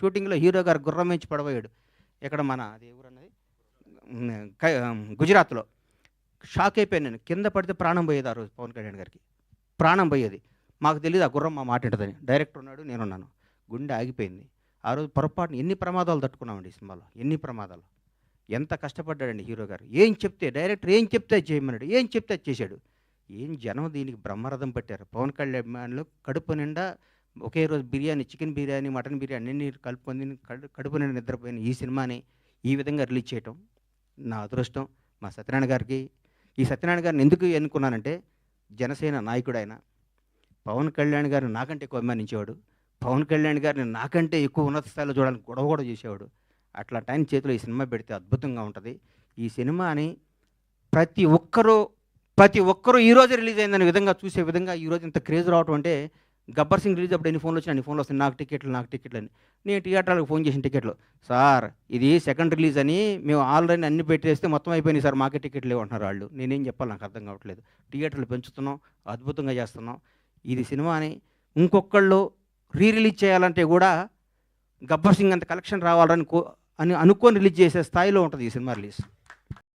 షూటింగ్లో హీరో గారు గుర్రం వేయించి పడబోయాడు. ఇక్కడ మన అది ఎవరన్నది గుజరాత్లో. షాక్ అయిపోయాను నేను. కింద పడితే ప్రాణం పోయేది ఆ రోజు పవన్ కళ్యాణ్ గారికి. ప్రాణం పోయేది. మాకు తెలియదు ఆ గుర్రం మా మాట ఉంటుందని డైరెక్టర్ ఉన్నాడు నేనున్నాను గుండె ఆగిపోయింది. ఆ రోజు పొరపాటున ఎన్ని ప్రమాదాలు తట్టుకున్నామండి ఈ సినిమాలో? ఎన్ని ప్రమాదాలు? ఎంత కష్టపడ్డాడండి హీరో గారు? ఏం చెప్తే డైరెక్టర్ ఏం చెప్తే చేయమన్నాడు. ఏం చెప్తే చేశాడు? ఏం జనం దీనికి బ్రహ్మరథం పట్టారు? పవన్ కళ్యాణ్ కడుపు నిండా ఒకే రోజు బిర్యానీ చికెన్ బిర్యానీ మటన్ బిర్యానీ అన్ని కలుపుకొని కడు- కడుపు నిండా నిద్రపోయిన ఈ సినిమాని ఈ విధంగా రిలీజ్ చేయటం నా అదృష్టం. మా సత్యనారాయణ గారికి ఈ సత్యనారాయణ గారిని ఎందుకు ఎన్నుకున్నానంటే జనసేన నాయకుడు ఆయన పవన్ కళ్యాణ్ గారిని నాకంటే ఎక్కువ అభిమానించేవాడు. పవన్ కళ్యాణ్ గారిని నాకంటే ఎక్కువ ఉన్నత స్థాయిలో చూడాలని గొడవ కూడా చేసేవాడు. అట్లా టైం చేతిలో ఈ సినిమా పెడితే అద్భుతంగా ఉంటుంది. ఈ సినిమాని ప్రతి ఒక్కరూ ప్రతి ఒక్కరూ ఈరోజు రిలీజ్ అయిందనే విధంగా చూసే విధంగా ఈరోజు ఇంత క్రేజ్ రావటం అంటే గబ్బర్ సింగ్ రిలీజ్ అప్పుడు ఎన్ని ఫోన్లు వచ్చినా అన్ని ఫోన్లు వస్తాయి నాకు టికెట్లు నాకు టికెట్లు అని. నేను థియేటర్లకు ఫోన్ చేసిన టికెట్లు. సార్ ఇది సెకండ్ రిలీజ్ అని మేము ఆల్రెడీ అన్ని పెట్టేస్తే మొత్తం అయిపోయినాయి సార్ మాకే టికెట్లు లేవంటున్నారు వాళ్ళు. నేనేం చెప్పాలి? నాకు అర్థం కావట్లేదు. థియేటర్లు పెంచుతున్నాం అద్భుతంగా చేస్తున్నాం. ఇది సినిమాని ఇంకొకళ్ళు రీ రిలీజ్ చేయాలంటే కూడా గబ్బర్ సింగ్ అంత కలెక్షన్ రావాలని కో అని అనుకొని రిలీజ్ చేసే స్థాయిలో ఉంటుంది ఈ సినిమా రిలీజ్.